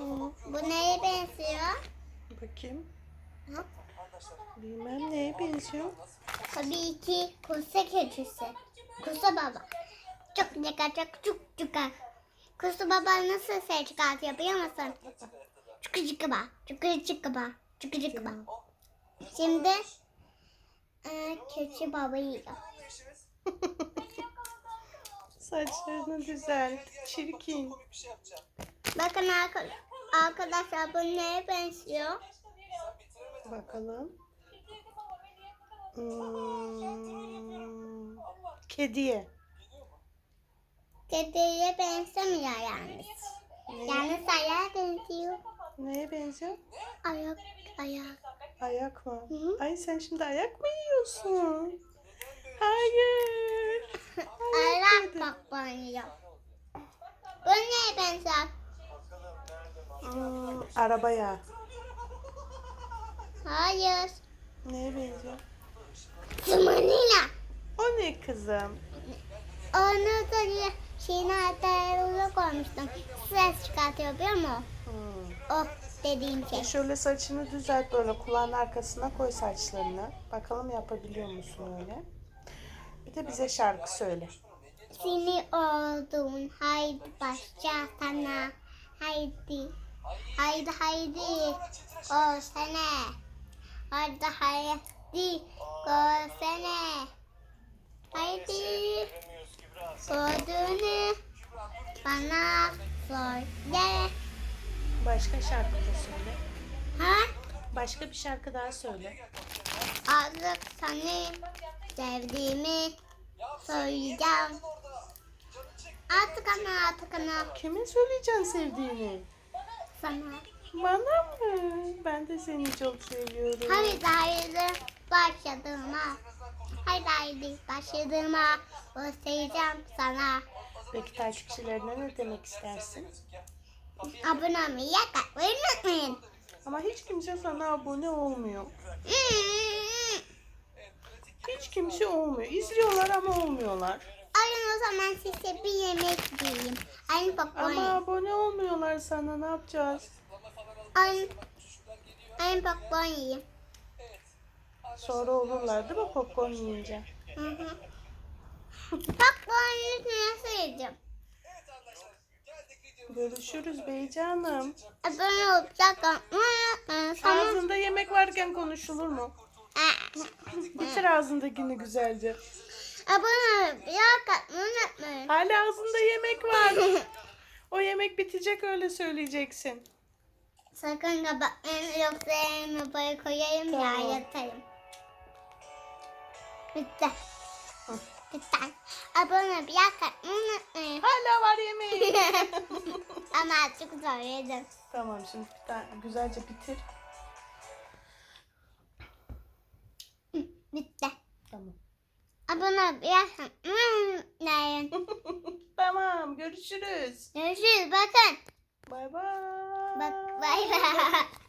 Bu neye benziyor? bakayım. Hı? Bilmem neye benziyor. Tabii ki kusa keçisi. Kusa baba. Çok cika çok çok cika. Kusa baba nasıl ses çıkartıyor biliyor musun? Çıkı çıkı ba. Çıkı çıkı ba. Çıkı çıkı ba. Şimdi e, keçi baba yiyor. Saçlarını düzelt. Çirkin. Bakın arka- arkadaşlar bu neye benziyor? Bakalım. Hmm, kediye. Kediye benzemiyor yalnız. Yalnız ayağa benziyor. Neye benziyor? Ayak, ayak. Ayak mı? Hı hı. Ay sen şimdi ayak mı yiyorsun? Hayır. Ayak bakmıyor. Bu neye benzer? Arabaya. Hayır. Neye benziyor? Zumanila. O ne kızım? Onu da şeyin altına koymuştum. Ses çıkartıyor biliyor musun? Hmm. O dediğim şey. Şöyle saçını düzelt böyle kulağın arkasına koy saçlarını. Bakalım yapabiliyor musun öyle? Bir de bize şarkı söyle. Seni oldun. Haydi başla sana. Haydi. Haydi haydi. Koşsana. Haydi haydi. Koşsana. Haydi. Kodunu bana söyle. Başka şarkı da söyle. Ha? Başka bir şarkı daha söyle. Artık seni sevdiğimi söyleyeceğim. Artık ana artık ana Kime söyleyeceksin sevdiğini? Sana. Bana mı? Ben de seni çok seviyorum. Haydi haydi başladığıma. Haydi haydi başladığıma göstereceğim sana. Peki takipçilerine ne demek istersin? Abone olmayı yakalamayı unutmayın. Ama hiç kimse sana abone olmuyor. Hmm. Hiç kimse olmuyor. İzliyorlar ama olmuyorlar. Zaman size bir yemek yiyeyim. Alın Ama popcorn. abone olmuyorlar sana. Ne yapacağız? Alın, alın popcorn yiyeyim. Sonra olurlar değil mi popcorn yiyince? Hı hı. Popcorn'u nasıl yiyeceğim? Görüşürüz Beycanım. Abone olacak ama tamam. Ağzında yemek varken konuşulur mu? Bitir ağzındakini güzelce. Abone like unutmayın. Hala ağzında yemek var. O yemek bitecek öyle söyleyeceksin. Sakın kapatmayın yoksa elimi böyle koyayım ya Tamam. yatarım. Bitti. Bitti. Abone olup like unutmayın. Hala var yemeği. ama artık söyledim. tamam şimdi bir tane güzelce bitir. Bitti. Abone like unutmayın. tamam görüşürüz. Görüşürüz bakın. Bay bay. Bak bay bay.